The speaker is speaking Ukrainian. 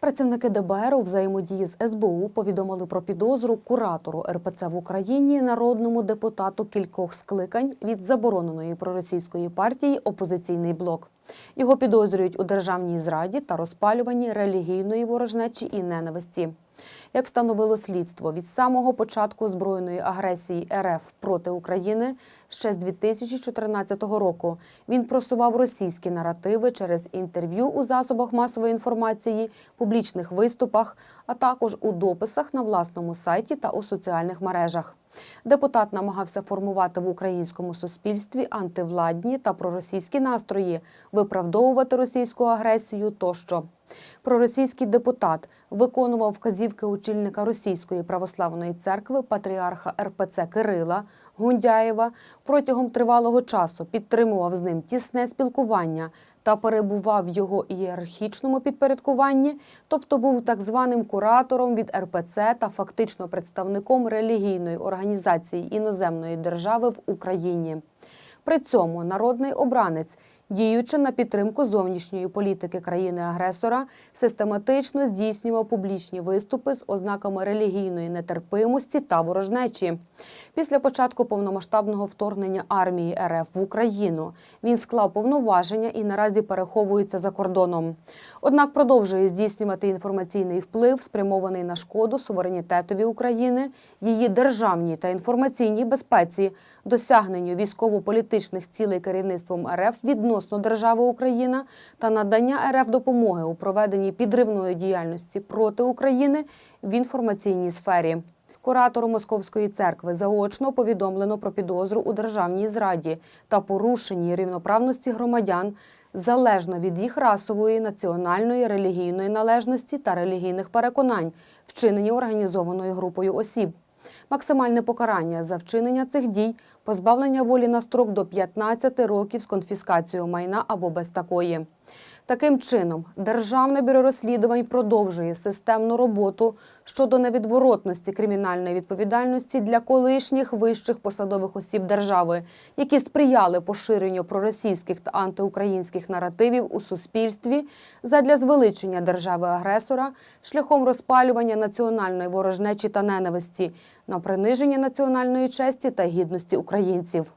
Працівники ДБР у взаємодії з СБУ повідомили про підозру куратору РПЦ в Україні народному депутату кількох скликань від забороненої проросійської партії Опозиційний блок. Його підозрюють у державній зраді та розпалюванні релігійної ворожнечі і ненависті. Як встановило слідство, від самого початку збройної агресії РФ проти України ще з 2014 року він просував російські наративи через інтерв'ю у засобах масової інформації, публічних виступах, а також у дописах на власному сайті та у соціальних мережах. Депутат намагався формувати в українському суспільстві антивладні та проросійські настрої, виправдовувати російську агресію тощо. Проросійський депутат виконував вказівки очільника Російської православної церкви патріарха РПЦ Кирила Гундяєва протягом тривалого часу підтримував з ним тісне спілкування та перебував в його ієрархічному підпорядкуванні, тобто був так званим куратором від РПЦ та фактично представником релігійної організації іноземної держави в Україні. При цьому народний обранець, діючи на підтримку зовнішньої політики країни-агресора, систематично здійснював публічні виступи з ознаками релігійної нетерпимості та ворожнечі. Після початку повномасштабного вторгнення армії РФ в Україну він склав повноваження і наразі переховується за кордоном. Однак продовжує здійснювати інформаційний вплив, спрямований на шкоду суверенітетові України, її державній та інформаційній безпеці, досягненню військово-політичних цілей керівництвом РФ відносно держави Україна та надання РФ допомоги у проведенні підривної діяльності проти України в інформаційній сфері. Куратору Московської церкви заочно повідомлено про підозру у державній зраді та порушенні рівноправності громадян залежно від їх расової, національної, релігійної належності та релігійних переконань, вчинені організованою групою осіб. Максимальне покарання за вчинення цих дій позбавлення волі на строк до 15 років з конфіскацією майна або без такої. Таким чином, Державне бюро розслідувань продовжує системну роботу щодо невідворотності кримінальної відповідальності для колишніх вищих посадових осіб держави, які сприяли поширенню проросійських та антиукраїнських наративів у суспільстві задля звеличення держави-агресора шляхом розпалювання національної ворожнечі та ненависті на приниження національної честі та гідності українців.